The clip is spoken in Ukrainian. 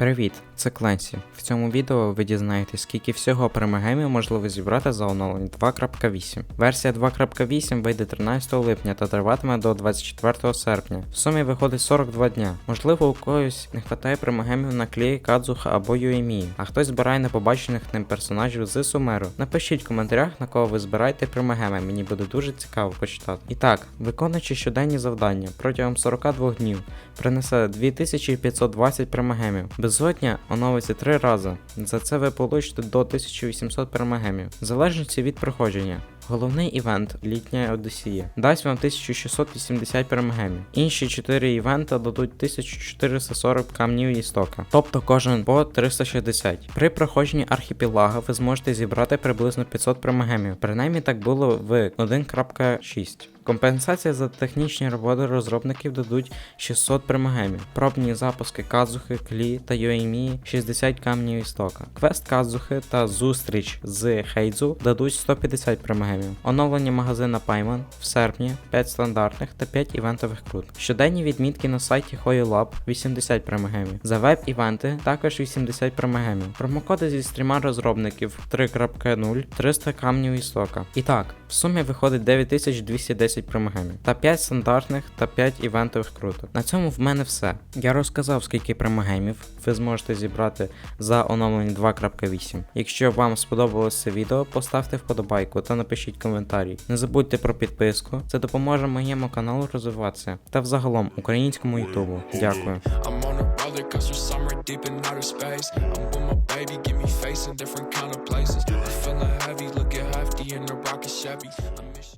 Привіт, це Кленсі. В цьому відео ви дізнаєтесь, скільки всього примагемів можливо зібрати за оновлення 2.8. Версія 2.8 вийде 13 липня та триватиме до 24 серпня. В сумі виходить 42 дня. Можливо, у когось не вистачає примагемів на клії Кадзуха або Юемі, а хтось збирає непобачених ним персонажів з Сумеру. Напишіть в коментарях, на кого ви збираєте примагеми, мені буде дуже цікаво почитати. І так, виконуючи щоденні завдання протягом 42 днів, принесе 2520 примагемів. Безодня оновиться 3 рази. За це ви получите до 1800 примагемів, в залежності від проходження. Головний івент Літня Одесія дасть вам 1680 перемагемів. Інші 4 івенти дадуть 1440 камнів істока, тобто кожен по 360. При проходженні архіпелага ви зможете зібрати приблизно 500 примагемів. Принаймні так було в 1.6. Компенсація за технічні роботи розробників дадуть 600 примагемів. Пробні запуски Казухи, Клі та Юеймі 60 камнів істока. Квест Казухи та зустріч з Хейдзу дадуть 150 примагемів. Оновлення магазина Payman в серпні 5 стандартних та 5 івентових крут. Щоденні відмітки на сайті HoYoLab 80 примагемів. За веб-івенти також 80 примагемів. Промокоди зі стріма розробників 3.0 300 камнів істока. І так, в сумі виходить 9210 примагемів та 5 стандартних та 5 івентових круток. На цьому в мене все. Я розказав, скільки примагемів ви зможете зібрати за оновлення 2.8. Якщо вам сподобалось це відео, поставте вподобайку та напишіть коментарі. Не забудьте про підписку, це допоможе моєму каналу розвиватися та взагалом українському ютубу. Дякую. I'm deep in outer space. I'm with my baby, give me face in different kind of places. I'm feeling heavy, looking hefty in a rocket Chevy. I miss